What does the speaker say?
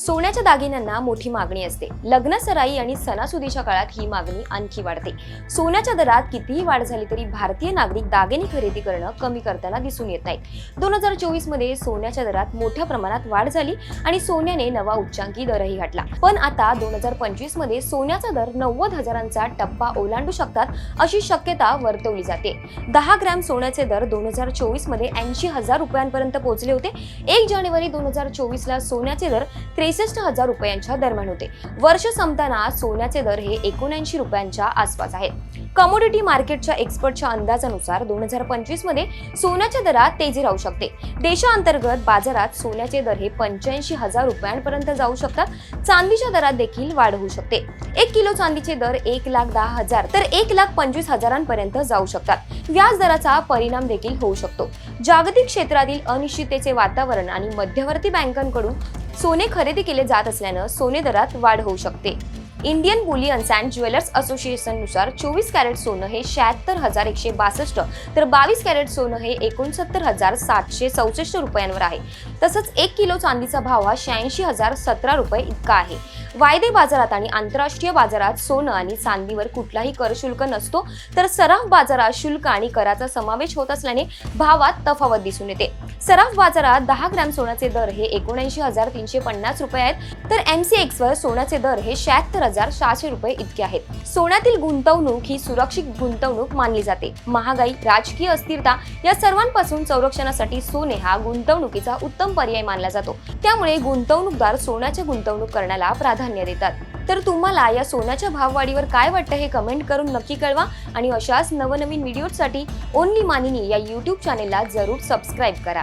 सोन्याच्या दागिन्यांना मोठी मागणी असते. लग्न सराई आणि सणासुदीच्या काळात ही मागणी आणखी वाढते. सोन्याच्या दरात कितीही वाढ झाली तरी भारतीय नागरिक दागिने खरेदी करणं कमी करताना दिसून येत नाहीत. दोन हजार चोवीसमध्ये सोन्याच्या दरात मोठ्या प्रमाणात वाढ झाली आणि सोन्याने नवा उच्चांकी दरही गाठला पण आता दोन हजार पंचवीसमध्ये सोन्याचा दर नव्वद हजारांचा टप्पा ओलांडू शकतात अशी शक्यता वर्तवली जाते. दहा ग्रॅम सोन्याचे दर दोन हजार चोवीसमध्ये ऐंशी हजार रुपयांपर्यंत पोहोचले होते. एक जानेवारी दोन हजार चोवीस ला सोन्याचे दर त्रेसष्ट हजार रुपयांच्या दरम्यान होते. वर्ष संपताना सोन्याचे दर हे एकोणऐंशी रुपयांच्या आसपास आहेत कमोडिटी मार्केटच्या एक्सपर्टच्या अंदाजानुसार दोन हजार पंचवीसमध्ये सोन्याच्या दरात तेजी राहू शकते. देशांतर्गत बाजारात सोन्याचे दर हे पंच्याऐंशी हजार रुपयांपर्यंत जाऊ शकतात. चांदीच्या दरात देखील वाढ होऊ शकते. एक किलो चांदीचे दर एक लाख दहा हजार तर एक लाख पंचवीस हजारांपर्यंत जाऊ शकतात. व्याज दराचा परिणाम देखील होऊ शकतो. जागतिक क्षेत्रातील अनिश्चिततेचे वातावरण आणि मध्यवर्ती बँकांकडून सोने खरेदी केले जात असल्यानं सोने दरात वाढ होऊ शकते. इंडियन बुलियन्स अँड ज्वेलर्स असोसिएशननुसार चोवीस कॅरेट सोनं हे शहात्तर हजार एकशे बासष्ट तर बावीस कॅरेट सोनं हे एकोणसत्तर हजार सातशे चौसष्ट रुपयांवर आहे. तसंच एक किलो चांदीचा भाव हा शहाऐंशी हजार सतरा रुपये इतका आहे. वायदे बाजारात आणि आंतरराष्ट्रीय बाजारात सोनं आणि चांदीवर कुठलाही कर शुल्क नसतो तर सराफ बाजारात शुल्क आणि कराचा समावेश होत असल्याने भावात तफावत दिसून येते. सराफ बाजारात दहा ग्रॅम सोन्याचे दर हे एकोणऐंशी हजार तीनशे पन्नास रुपये आहेत तर एमसीएक्स वर सोन्याचे दर हे शहात्तर हजार सहाशे रुपये इतके आहेत. सोन्यातील गुंतवणूक ही सुरक्षित गुंतवणूक मानली जाते. महागाई राजकीय अस्थिरता या सर्वांपासून संरक्षणासाठी सोने हा गुंतवणुकीचा उत्तम पर्याय मानला जातो. त्यामुळे गुंतवणूकदार सोन्याच्या गुंतवणूक करण्याला प्राधान्य देतात. तर तुम्हाला या सोन्याच्या भाववाढीवर काय वाटतं हे कमेंट करून नक्की कळवा आणि अशाच नवनवीन व्हिडिओसाठी ओनली मानिनी या यूट्यूब चॅनेलला जरूर सबस्क्राईब करा.